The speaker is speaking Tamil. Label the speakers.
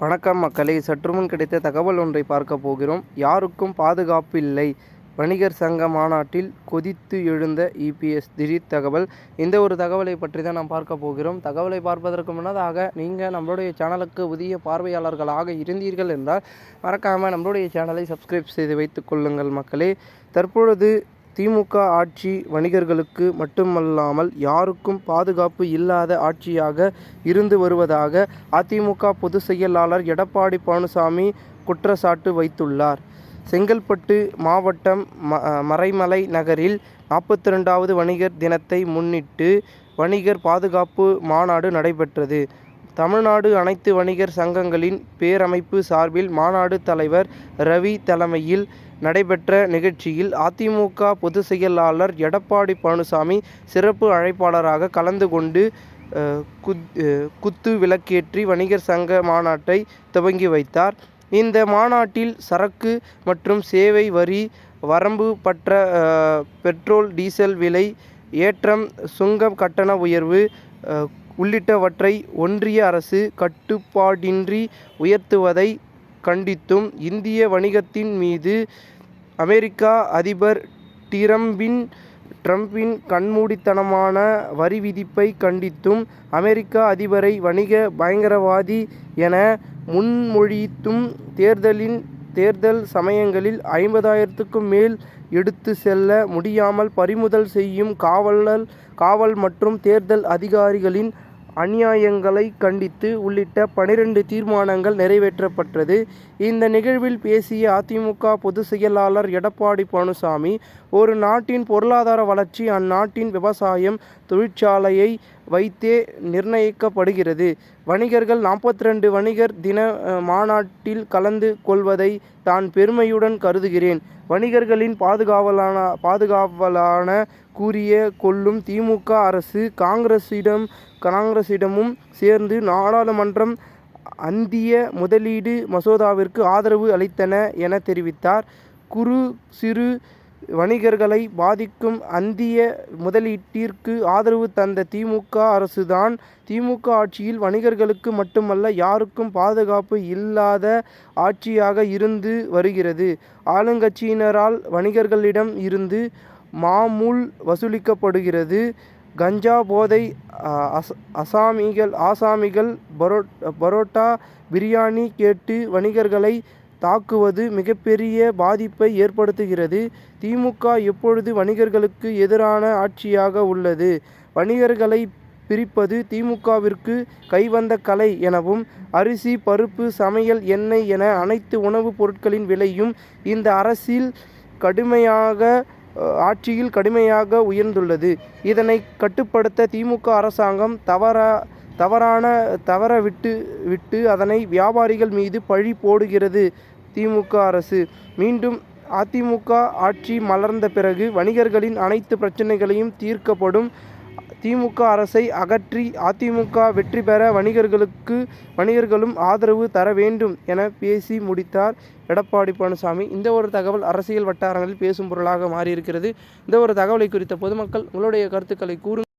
Speaker 1: வணக்கம் மக்களை சற்றுமுன் கிடைத்த தகவல் ஒன்றை பார்க்க போகிறோம். யாருக்கும் பாதுகாப்பு இல்லை வணிகர் சங்க மாநாட்டில் கொதித்து எழுந்த இபிஎஸ் திடீர் தகவல். இந்த ஒரு தகவலை பற்றி தான் நாம் பார்க்க போகிறோம். தகவலை பார்ப்பதற்கு முன்னதாக நீங்கள் நம்மளுடைய சேனலுக்கு புதிய பார்வையாளர்களாக இருந்தீர்கள் என்றால் மறக்காமல் நம்மளுடைய சேனலை சப்ஸ்கிரைப் செய்து வைத்துக் கொள்ளுங்கள் மக்களே. தற்பொழுது திமுக ஆட்சி வணிகர்களுக்கு மட்டுமல்லாமல் யாருக்கும் பாதுகாப்பு இல்லாத ஆட்சியாக இருந்து வருவதாக அதிமுக பொதுச் செயலாளர் எடப்பாடி பழனிசாமி குற்றச்சாட்டு வைத்துள்ளார். செங்கல்பட்டு மாவட்டம் ம மறைமலை நகரில் நாற்பத்தி ரெண்டாவது வணிகர் தினத்தை முன்னிட்டு வணிகர் பாதுகாப்பு மாநாடு நடைபெற்றது. தமிழ்நாடு அனைத்து வணிகர் சங்கங்களின் பேரமைப்பு சார்பில் மாநாடு தலைவர் ரவி தலைமையில் நடைபெற்ற நிகழ்ச்சியில் அதிமுக பொதுச் செயலாளர் எடப்பாடி பழனிசாமி சிறப்பு அழைப்பாளராக கலந்து கொண்டு குத் குத்து விளக்கேற்றி வணிகர் சங்க மாநாட்டை துவங்கி வைத்தார். இந்த மாநாட்டில் சரக்கு மற்றும் சேவை வரி வரம்பு பற்ற பெட்ரோல் டீசல் விலை ஏற்றம் சுங்கம் கட்டண உயர்வு உள்ளிட்டவற்றை ஒன்றிய அரசு கட்டுப்பாடின்றி உயர்த்துவதை கண்டித்தும் இந்திய வணிகத்தின் மீது அமெரிக்கா அதிபர் டிரம்பின் ட்ரம்பின் கண்மூடித்தனமான வரி விதிப்பை கண்டித்தும் அமெரிக்க அதிபரை வணிக பயங்கரவாதி என முன்மொழித்தும் தேர்தலின் தேர்தல் சமயங்களில் ஐம்பதாயிரத்துக்கும் மேல் எடுத்து செல்ல முடியாமல் பறிமுதல் செய்யும் காவலர் காவல் மற்றும் தேர்தல் அதிகாரிகளின் அநியாயங்களை கண்டித்து உள்ளிட்ட பனிரெண்டு தீர்மானங்கள் நிறைவேற்றப்பட்டது. இந்த நிகழ்வில் பேசிய அதிமுக பொதுச் செயலாளர் எடப்பாடி பழனிசாமி ஒரு நாட்டின் பொருளாதார வளர்ச்சி அந்நாட்டின் விவசாயம் தொழிற்சாலையை வைத்தே நிர்ணயிக்கப்படுகிறது. வணிகர்கள் நாற்பத்தி ரெண்டு வணிகர் தின மாநாட்டில் கலந்து கொள்வதை தான் பெருமையுடன் கருதுகிறேன். வணிகர்களின் பாதுகாவலான பாதுகாவலான கூறிய கொள்ளும் திமுக அரசு காங்கிரசிடம் காங்கிரசிடமும் சேர்ந்து நாடாளுமன்றம் அந்திய முதலீடு மசோதாவிற்கு ஆதரவு அளித்தன என தெரிவித்தார். குறு சிறு வணிகர்களை பாதிக்கும் அந்திய முதலீட்டிற்கு ஆதரவு தந்த திமுக அரசுதான். திமுக ஆட்சியில் வணிகர்களுக்கு மட்டுமல்ல யாருக்கும் பாதுகாப்பு இல்லாத ஆட்சியாக இருந்து வருகிறது. ஆளுங்கட்சியினரால் வணிகர்களிடம் இருந்து மாமூல் வசூலிக்கப்படுகிறது. கஞ்சா போதை அஸ் அசாமிகள் ஆசாமிகள் பரோ பரோட்டா பிரியாணி கேட்டு வணிகர்களை தாக்குவது மிகப்பெரிய பாதிப்பை ஏற்படுத்துகிறது. திமுக எப்பொழுது வணிகர்களுக்கு எதிரான ஆட்சியாக உள்ளது? வணிகர்களை பிரிப்பது திமுகவிற்கு கைவந்த கலை எனவும் அரிசி பருப்பு சமையல் எண்ணெய் என அனைத்து உணவுப் பொருட்களின் விலையும் இந்த அரசில் கடுமையாக ஆட்சியில் கடுமையாக உயர்ந்துள்ளது. இதனை கட்டுப்படுத்த திமுக அரசாங்கம் தவறா தவறான தவற விட்டு விட்டு அதனை வியாபாரிகள் மீது பழி போடுகிறது திமுக அரசு. மீண்டும் அதிமுக ஆட்சி மலர்ந்த பிறகு வணிகர்களின் அனைத்து பிரச்சனைகளையும் தீர்க்கப்படும் திமுக அரசை அகற்றி அதிமுக வெற்றி பெற வணிகர்களுக்கு வணிகர்களும் ஆதரவு தர வேண்டும் என பேசி முடித்தார் எடப்பாடி பழனிசாமி. இந்த ஒரு தகவல் அரசியல் வட்டாரங்களில் பேசும் பொருளாக மாறியிருக்கிறது. இந்த ஒரு தகவலை குறித்த பொதுமக்கள் உங்களுடைய கருத்துக்களை கூறுங்கள்.